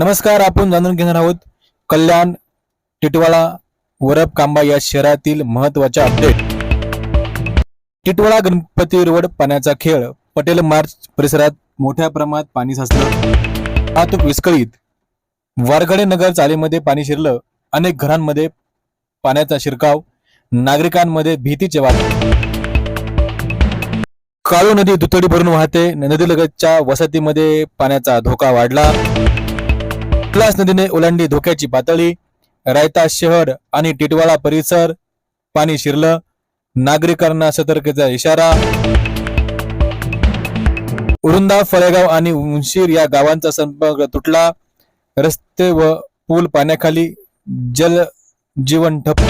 नमस्कार आपण जाणून घेणार आहोत कल्याण टिटवाळा वरप कांबा या शहरातील महत्त्वाच्या अपडेट टिटवाळा गणपती रोड पाण्याचा खेळ. पटेल मार्च परिसरात मोठ्या प्रमाणात पाणी साचलं. वाहतूक विस्कळीत. वारगडे नगर चालीमध्ये पाणी शिरलं. अनेक घरांमध्ये पाण्याचा शिरकाव. नागरिकांमध्ये भीतीचे वाट काळू नदी दुतडी भरून वाहते. नदीलगतच्या वसतीमध्ये पाण्याचा धोका वाढला. कैलास नदीने ओलांडली धोक्याची पातळी रायता शहर आणि टिटवाळा परिसर पाणी शिरलं नागरिकांना सतर्कतेचा इशारा. उरुंदा फळेगाव आणि उंशीर या गावांचा संपर्क तुटला. रस्ते व पूल पाण्याखाली जल जीवन ठप्प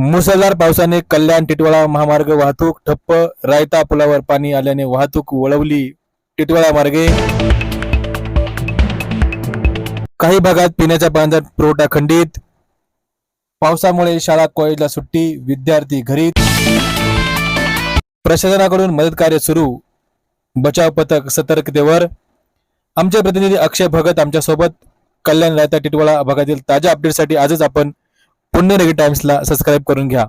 मुसळधार पावसाने कल्याण टिटवाळा महामार्ग वाहतूक ठप्प रायता पुलावर पाणी आल्याने वाहतूक वळवली टिटवाळा मार्गे. काही भागात पिण्याच्या पाण्याचा पुरवठा खंडित. पावसामुळे शाळा कॉलेजला सुट्टी विद्यार्थी घरी प्रशासनाकडून मदत कार्य सुरू. बचाव पथक सतर्कतेवर. आमचे प्रतिनिधी अक्षय भगत आमच्यासोबत. कल्याण रायता टिटवाळा भागातील ताज्या अपडेटसाठी आजच आपण पुण्यनगरी टाइम्सला सबस्क्राईब करून घ्या.